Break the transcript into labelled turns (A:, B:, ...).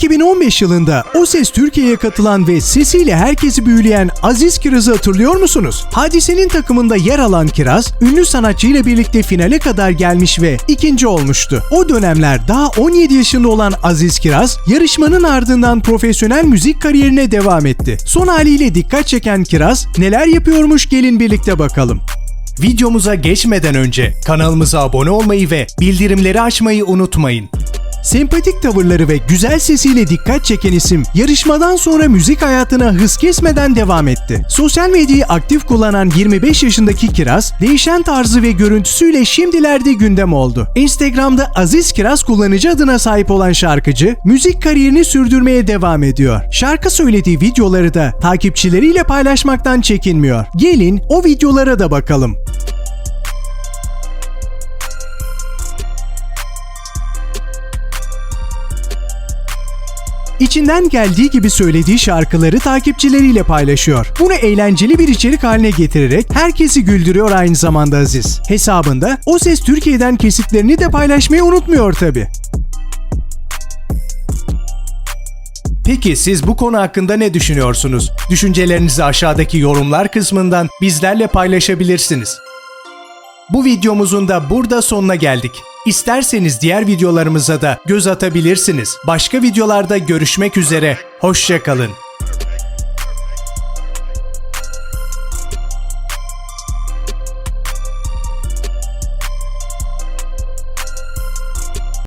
A: 2015 yılında O Ses Türkiye'ye katılan ve sesiyle herkesi büyüleyen Aziz Kiraz'ı hatırlıyor musunuz? Hadisenin takımında yer alan Kiraz, ünlü sanatçıyla birlikte finale kadar gelmiş ve ikinci olmuştu. O dönemler daha 17 yaşında olan Aziz Kiraz, yarışmanın ardından profesyonel müzik kariyerine devam etti. Son haliyle dikkat çeken Kiraz, neler yapıyormuş gelin birlikte bakalım. Videomuza geçmeden önce kanalımıza abone olmayı ve bildirimleri açmayı unutmayın. Sempatik tavırları ve güzel sesiyle dikkat çeken isim yarışmadan sonra müzik hayatına hız kesmeden devam etti. Sosyal medyayı aktif kullanan 25 yaşındaki Kiraz, değişen tarzı ve görüntüsüyle şimdilerde gündem oldu. Instagram'da Aziz Kiraz kullanıcı adına sahip olan şarkıcı, müzik kariyerini sürdürmeye devam ediyor. Şarkı söylediği videoları da takipçileriyle paylaşmaktan çekinmiyor. Gelin o videolara da bakalım. İçinden geldiği gibi söylediği şarkıları takipçileriyle paylaşıyor. Bunu eğlenceli bir içerik haline getirerek herkesi güldürüyor aynı zamanda Aziz. Hesabında O Ses Türkiye'den kesitlerini de paylaşmayı unutmuyor tabi. Peki siz bu konu hakkında ne düşünüyorsunuz? Düşüncelerinizi aşağıdaki yorumlar kısmından bizlerle paylaşabilirsiniz. Bu videomuzun da burada sonuna geldik. İsterseniz diğer videolarımıza da göz atabilirsiniz. Başka videolarda görüşmek üzere. Hoşçakalın.